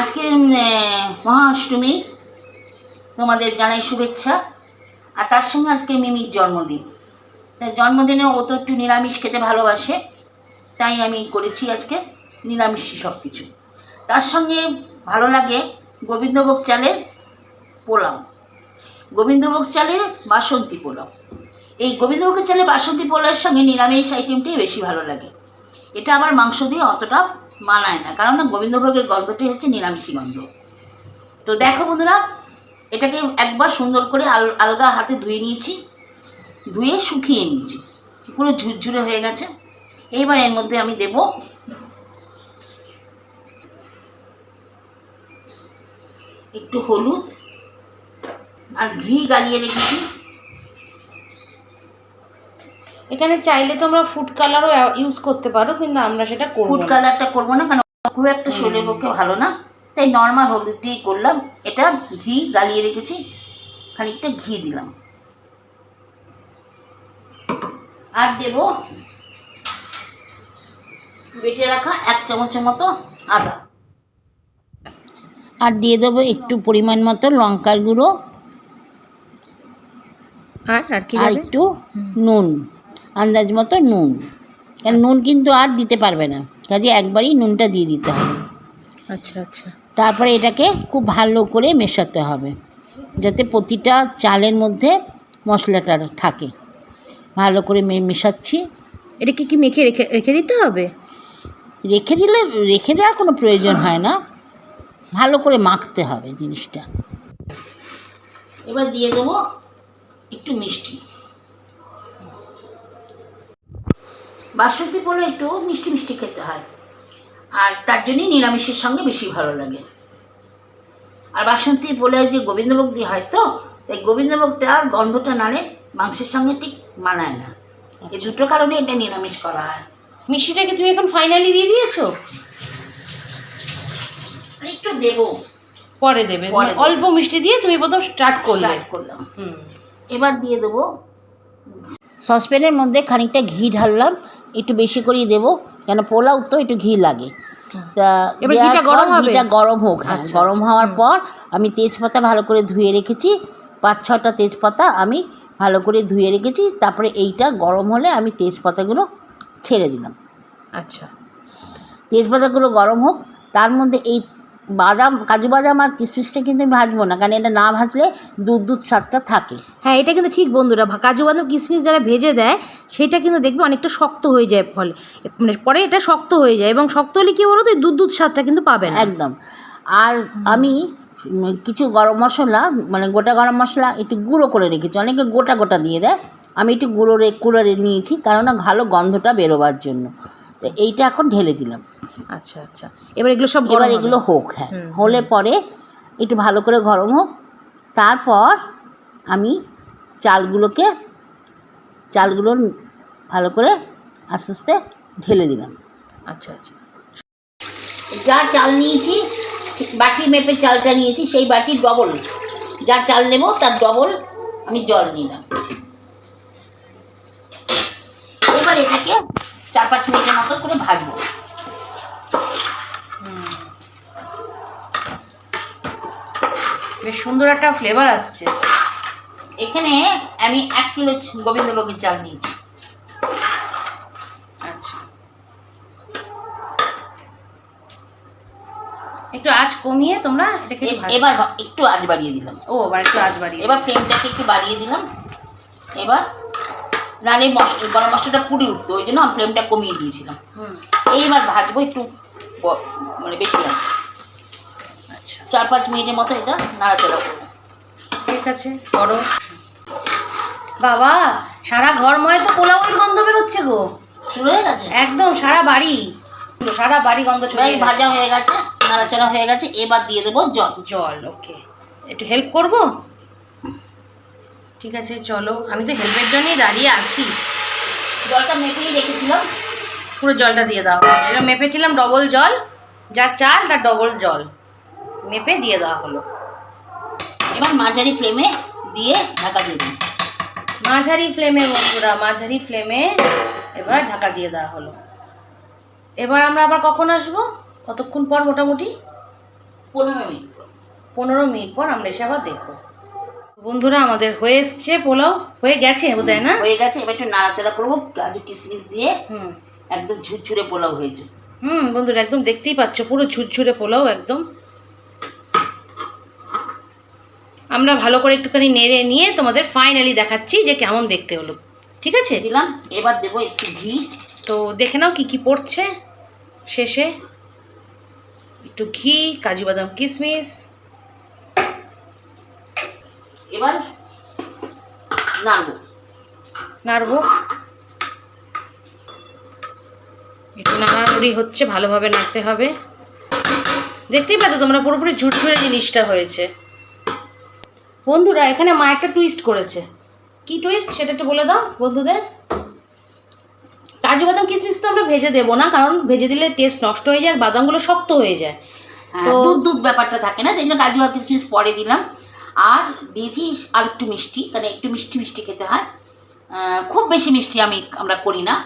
আজকের মহাষ্টমী তোমাদের জানাই শুভেচ্ছা। আর তার সঙ্গে আজকে মিমির জন্মদিন। জন্মদিনে ও তো একটু নিরামিষ খেতে ভালোবাসে, তাই আমি করেছি আজকে নিরামিষই সব কিছু তার সঙ্গে ভালো লাগে গোবিন্দভোগ চালের পোলাও। গোবিন্দভোগ চালের বাসন্তী পোলাও। এই গোবিন্দভোগ চালের বাসন্তী পোলাওয়ের সঙ্গে নিরামিষ আইটেমটাই বেশি ভালো লাগে। এটা আবার মাংস দিয়ে অতটা মানায় না। কারণ না গোবিন্দভোগের গল্পটি হচ্ছে নিরামিষি গন্ধ তো দেখো বন্ধুরা, এটাকে একবার সুন্দর করে আল, আলগা হাতে ধুয়ে নিয়েছি, ধুয়ে শুকিয়ে নিয়েছি। পুরো ঝুরঝুরে হয়ে গেছে। এইবার এর মধ্যে আমি দেব একটু হলুদ আর ঘি গালিয়ে রেখেছি। এখানে চাইলে তোমরা ফুড কালারও ইউজ করতে পারো কিন্তু আমরা সেটা করব ফুড কালারটা করব না কারণ খুব একটা শরীরের পক্ষে ভালো না। তাই নর্মাল হলুদ দিয়ে করলাম। এটা ঘি গালিয়ে রেখেছি। খানিকটা ঘি দিলাম। আর দেব বেটে রাখা এক চামচের মতো আদা। আর দিয়ে দেবো একটু পরিমাণ মতো লঙ্কার গুঁড়ো। আর আর কি আর একটু নুন। আন্দাজ মতো নুন। কারণ নুন কিন্তু আর দিতে পারবে না। কাজে একবারই নুনটা দিয়ে দিতে হবে। আচ্ছা আচ্ছা। তারপরে এটাকে খুব ভালো করে মেশাতে হবে। যাতে প্রতিটা চালের মধ্যে মশলাটা থাকে। ভালো করে মেশাচ্ছি। এটা কি কি মেখে রেখে রেখে দিতে হবে? রেখে দিলে রেখে দেওয়ার কোনো প্রয়োজন হয় না। ভালো করে মাখতে হবে জিনিসটা। এবার দিয়ে দেবো একটু মিষ্টি। বাসন্তী পোলো একটু মিষ্টি মিষ্টি খেতে হয়। আর তার জন্যই নিরামিষের সঙ্গে বেশি ভালো লাগে। আর বাসন্তী পোলায় যে গোবিন্দভোগ দিয়ে হয় তো তাই গোবিন্দভোগটা আর গন্ধটা নাড়ে মাংসের সঙ্গে ঠিক মানায় না। এই দুটো কারণে এটা নিরামিষ করা হয়। মিষ্টিটাকে তুমি এখন ফাইনালি দিয়ে দিয়েছ? একটু দেবো। পরে দেবে। মানে অল্প মিষ্টি দিয়ে তুমি প্রথম স্টার্ট করলে। স্টার্ট করলাম। হুম এবার দিয়ে দেবো সসপ্যানের মধ্যে খানিকটা ঘি ঢাললাম একটু বেশি করেই দেবো কেন পোলাও তো একটু ঘি লাগে। তা ঘিটা গরম? ঘিটা গরম হোক হ্যাঁ আচ্ছা, গরম আচ্ছা, হওয়ার পর আমি তেজপাতা ভালো করে ধুয়ে রেখেছি পাঁচ ছটা তেজপাতা আমি ভালো করে ধুয়ে রেখেছি তারপরে এইটা গরম হলে আমি তেজপাতাগুলো ছেড়ে দিলাম। আচ্ছা। তেজপাতাগুলো গরম হোক তার মধ্যে এই বাদাম কাজু বাদাম আর কিশমিশটা কিন্তু আমি ভাজবো না কারণ এটা না ভাজলে দুধ দুধ স্বাদটা থাকে। হ্যাঁ এটা কিন্তু ঠিক বন্ধুরা কাজু বাদাম কিশমিশ যারা ভেজে দেয় সেটা কিন্তু দেখবে অনেকটা শক্ত হয়ে যায় ফলে। মানে পরে এটা শক্ত হয়ে যায় এবং শক্ত হলে কি বলো তো দুধ দুধ স্বাদটা কিন্তু পাবে না। একদম। আর আমি কিছু গরম মশলা মানে গোটা গরম মশলা একটু গুঁড়ো করে রেখেছি অনেকে গোটা গোটা দিয়ে দেয় আমি একটু গুঁড়ো রে রে নিয়েছি কারণ ভালো গন্ধটা বেরোবার জন্য। তো এইটা এখন ঢেলে দিলাম। আচ্ছা আচ্ছা। এবার এগুলো সব এবার এগুলো হোক হ্যাঁ। হলে পরে একটু ভালো করে গরম হোক। তারপর আমি চালগুলোকে চালগুলো ভালো করে আস্তে আস্তে ঢেলে দিলাম। আচ্ছা আচ্ছা। যা চাল নিয়েছি ঠিক বাটি মেপে চালটা নিয়েছি সেই বাটির ডবল। যা চাল নেব তার ডবল আমি জল নিলাম। এবার এটাকে চার পাঁচ মিনিটের মতো করে ভাজবো। বেশ সুন্দর একটা ফ্লেভার আসছে। এখানে আমি এক কিলো গোবিন্দভোগের চাল নিয়েছি। আচ্ছা। একটু আঁচ কমিয়ে তোমরা এটাকে। এবার একটু আজ বাড়িয়ে দিলাম। ও আবার একটু আঁচ বাড়িয়ে এবার ফ্লেমটাকে একটু বাড়িয়ে দিলাম। এবার নালে গরম মশলাটা পুড়ে উঠতো ওই জন্য আমি ফ্লেমটা কমিয়ে দিয়েছিলাম। হুম। এইবার ভাজবো একটু মানে বেশি আছে আচ্ছা। চার পাঁচ মিনিটের মতো এটা নাড়াচাড়া করব। ঠিক আছে করো। বাবা সারা ঘরময় তো পোলাওয়ের গন্ধ বেরোচ্ছে গো। শুরু হয়ে গেছে? একদম সারা বাড়ি। সারা বাড়ি গন্ধ গেছে। ভাজা হয়ে গেছে নাড়াচাড়া হয়ে গেছে এবার দিয়ে দেবো জল। জল ওকে। একটু হেল্প করব? ঠিক আছে চলো। আমি তো হেল্পের জন্যই দাঁড়িয়ে আছি। জলটা মেপেই রেখেছিলাম। পুরো জলটা দিয়ে দেওয়া দাও। এটা মেপেছিলাম ডবল জল যা চাল তার ডবল জল। মেপে দিয়ে দেওয়া হলো। এবার মাঝারি ফ্লেমে দিয়ে ঢাকা দিয়ে দিই মাঝারি ফ্লেমে বন্ধুরা মাঝারি ফ্লেমে এবার ঢাকা দিয়ে দেওয়া হলো। এবার আমরা আবার কখন আসব? কতক্ষণ পর মোটামুটি? পনেরো মিনিট পর। পনেরো মিনিট পর আমরা এসে আবার দেখব। বন্ধুরা আমাদের হয়ে এসছে পোলাও। হয়ে গেছে বোধহয় না? হয়ে গেছে। এবার একটু নাড়াচাড়া করব। কাজু কিশমিশ দিয়ে হুম। একদম ঝুরঝুরে পোলাও হয়েছে। হুম বন্ধুরা একদম দেখতেই পাচ্ছ পুরো ঝুরঝুরে পোলাও একদম। আমরা ভালো করে একটুখানি নেড়ে নিয়ে তোমাদের ফাইনালি দেখাচ্ছি যে কেমন দেখতে হলো। ঠিক আছে? দিলাম। এবার দেবো একটু ঘি। তো দেখে নাও কি কি পড়ছে শেষে। একটু ঘি কাজু বাদাম কিশমিশ এবার নাড়বো। নাড়বো। একটু নাড়াড়ি হচ্ছে ভালোভাবে নাড়তে হবে। দেখতেই পাচ্ছ তোমরা পুরোপুরি ঝুরঝুরে জিনিসটা হয়েছে। বন্ধুরা এখানে মা একটা টুইস্ট করেছে। কি টুইস্ট সেটা একটু বলে দাও বন্ধুদের। কাজু বাদাম কিশমিশ তো আমরা ভেজে দেবো না কারণ ভেজে দিলে টেস্ট নষ্ট হয়ে যায় বাদামগুলো শক্ত হয়ে যায়। হ্যাঁ, দুধ দুধ ব্যাপারটা থাকে না তাই জন্য কাজু আর কিশমিশ পরে দিলাম। আর দিয়েছি আর একটু মিষ্টি মানে একটু মিষ্টি মিষ্টি খেতে হয়। খুব বেশি মিষ্টি আমি আমরা করি না।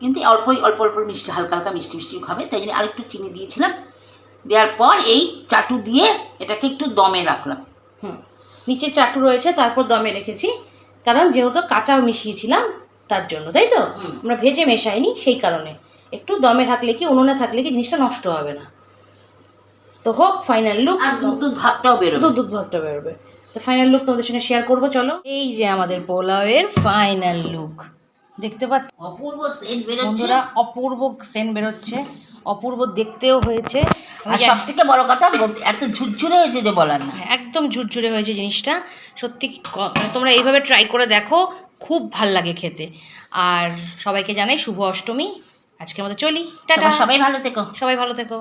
কিন্তু অল্পই অল্প অল্প মিষ্টি হালকা হালকা মিষ্টি মিষ্টি খাবে। তাই জন্য আর একটু চিনি দিয়েছিলাম। দেওয়ার পর এই চাটু দিয়ে এটাকে একটু দমে রাখলাম। হুম। নিচে চাটু রয়েছে তারপর দমে রেখেছি। কারণ যেহেতু কাঁচা মিশিয়েছিলাম তার জন্য তাই তো। আমরা ভেজে মেশাইনি সেই কারণে। একটু দমে থাকলে কি উনুনে থাকলে কি জিনিসটা নষ্ট হবে না। তো হোক ফাইনাল লুক দুধ দুধ ভাবটাও বেরোবে। দুধ দুধ ভাবটা বেরোবে। তো ফাইনাল লুক তোমাদের সঙ্গে শেয়ার করব চলো। এই যে আমাদের পোলাওয়ের ফাইনাল লুক দেখতে পাচ্ছ? অপূর্ব সেন্ট বেরোচ্ছে। বন্ধুরা অপূর্ব সেন বেরোচ্ছে। অপূর্ব দেখতেও হয়েছে। আর সব থেকে বড় কথা এত ঝুরঝুরে হয়েছে যে বলার না। হ্যাঁ, একদম ঝুরঝুরে হয়েছে জিনিসটা। সত্যি মানে তোমরা এইভাবে ট্রাই করে দেখো খুব ভালো লাগে খেতে। আর সবাইকে জানাই শুভ অষ্টমী। আজকে আমাদের চলি। টাটা। সবাই ভালো থেকো। সবাই ভালো থেকো।